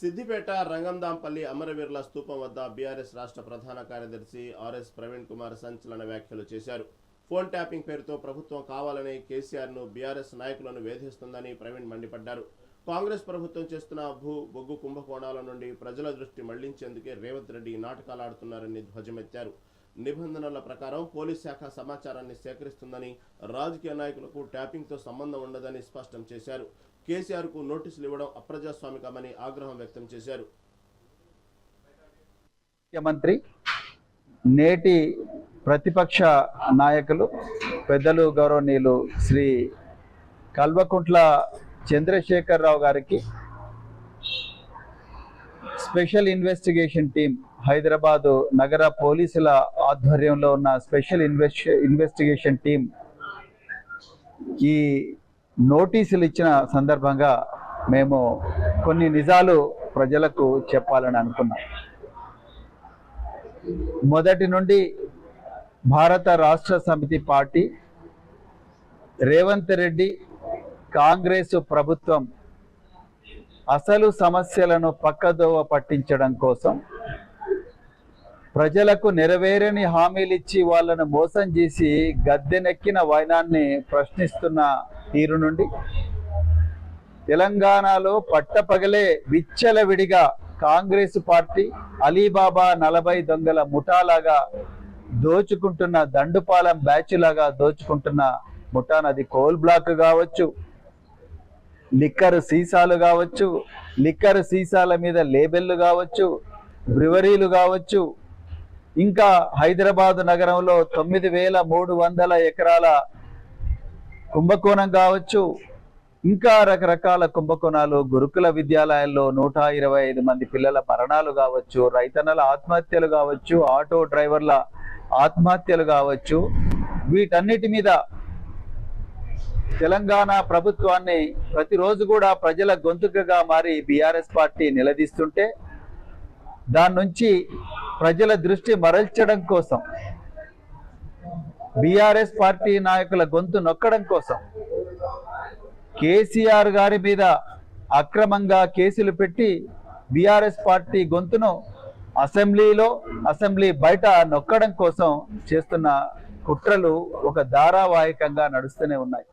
సిద్దిపేట రంగందాంపల్లి అమరవీరుల స్థూపం వద్ద బీఆర్ఎస్ రాష్ట్ర ప్రధాన కార్యదర్శి ఆర్ఎస్ ప్రవీణ్ కుమార్ సంచలన వ్యాఖ్యలు చేశారు. ఫోన్ ట్యాపింగ్ పేరుతో ప్రభుత్వం కావాలని కేసీఆర్ను బీఆర్ఎస్ నాయకులను వేధిస్తుందని ప్రవీణ్ మండిపడ్డారు. కాంగ్రెస్ ప్రభుత్వం చేస్తున్న భూ బొగ్గు కుంభకోణాల నుండి ప్రజల దృష్టి మళ్ళించేందుకే రేవంత్ రెడ్డి నాటకాలాడుతున్నారని ధ్వజమెత్తారు. నిబంధనల ప్రకారం పోలీస్ శాఖ సమాచారాన్ని సేకరిస్తుందని రాజకీయ నాయకులకు ట్యాపింగ్తో సంబంధం ఉండదని స్పష్టం చేశారు. కేసీఆర్కు నోటీసులు ఇవ్వడం అప్రజాస్వామికమని ఆగ్రహం వ్యక్తం చేశారు. ముఖ్యమంత్రి నేటి ప్రతిపక్ష నాయకులు పెద్దలు గౌరవనీయులు శ్రీ కల్వకుంట్ల చంద్రశేఖరరావు గారికి స్పెషల్ ఇన్వెస్టిగేషన్ టీం హైదరాబాదు నగర పోలీసుల ఆధ్వర్యంలో ఉన్న స్పెషల్ ఇన్వెస్ట్ ఇన్వెస్టిగేషన్ టీం ఈ నోటీసులు ఇచ్చిన సందర్భంగా మేము కొన్ని నిజాలు ప్రజలకు చెప్పాలని అనుకున్నాం. మొదటి నుండి భారత రాష్ట్ర సమితి పార్టీ రేవంత్ రెడ్డి కాంగ్రెస్ ప్రభుత్వం అసలు సమస్యలను పక్కదోవ పట్టించడం కోసం ప్రజలకు నెరవేరని హామీలు ఇచ్చి వాళ్ళను మోసం చేసి గద్దెనెక్కిన వైనాన్ని ప్రశ్నిస్తున్న తీరు నుండి తెలంగాణలో పట్టపగలే విచ్చలవిడిగా కాంగ్రెస్ పార్టీ అలీబాబా నలభై దొంగల ముఠాలాగా దోచుకుంటున్న దండుపాలెం బ్యాచ్ లాగా దోచుకుంటున్న ముఠానది కోల్ బ్లాక్ కావచ్చు. లిక్కర్ సీసాలు కావచ్చు లిక్కర్ సీసాల మీద లేబెల్లు కావచ్చు బ్రివరీలు కావచ్చు ఇంకా హైదరాబాద్ నగరంలో తొమ్మిది వేల మూడు వందల ఎకరాల కుంభకోణం కావచ్చు ఇంకా రకరకాల కుంభకోణాలు గురుకుల విద్యాలయాల్లో నూట ఇరవై ఐదు మంది పిల్లల మరణాలు కావచ్చు రైతన్నల ఆత్మహత్యలు కావచ్చు ఆటో డ్రైవర్ల ఆత్మహత్యలు కావచ్చు వీటన్నిటి మీద తెలంగాణ ప్రభుత్వాన్ని ప్రతిరోజు కూడా ప్రజల గొంతుకగా మారి బీఆర్ఎస్ పార్టీ నిలదీస్తుంటే దాని నుంచి ప్రజల దృష్టి మరల్చడం కోసం బీఆర్ఎస్ పార్టీ నాయకుల గొంతు నొక్కడం కోసం కేసీఆర్ గారి మీద అక్రమంగా కేసులు పెట్టి బీఆర్ఎస్ పార్టీ గొంతును అసెంబ్లీలో అసెంబ్లీ బయట నొక్కడం కోసం చేస్తున్న కుట్రలు ఒక ధారావాహికంగా నడుస్తూనే ఉన్నాయి.